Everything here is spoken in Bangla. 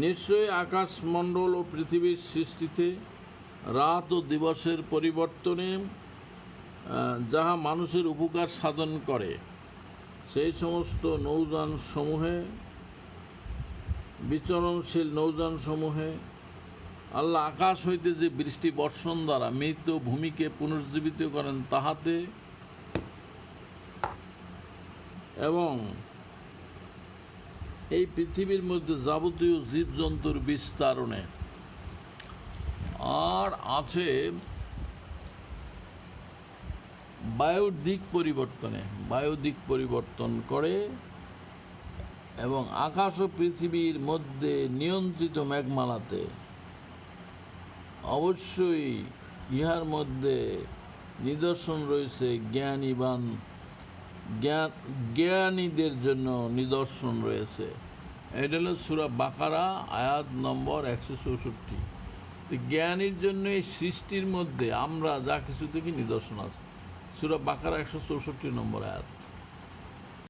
নিশ্চয়ই আকাশমণ্ডল ও পৃথিবীর সৃষ্টিতে রাত ও দিবসের পরিবর্তনে যাহা মানুষের উপকার সাধন করে, সেই সমস্ত নৌযান সমূহে বিচরণশীল নৌযান সমূহে আল্লাহ আকাশ হইতে যে বৃষ্টি বর্ষণ দ্বারা মৃত ভূমিকে পুনর্জীবিত করেন তাহাতে এবং এই পৃথিবীর মধ্যে যাবতীয় জীবজন্তুর বিস্তারণে। আর আছে বায়ুর দিক পরিবর্তনে। বায়ু দিক পরিবর্তন করে এবং আকাশ ও পৃথিবীর মধ্যে নিয়ন্ত্রিত মেঘমালাতে। অবশ্যই ইহার মধ্যে নিদর্শন রয়েছে জ্ঞানীবান জ্ঞান, জ্ঞানীদের জন্য নিদর্শন রয়েছে। এটা হলো সুরা বাকারা, আয়াত নম্বর একশো চৌষট্টি। তো জ্ঞানীর জন্য এই সৃষ্টির মধ্যে আমরা যা কিছু থেকে নিদর্শন আছে। সুরা বাকারা একশো চৌষট্টি নম্বর আয়াত।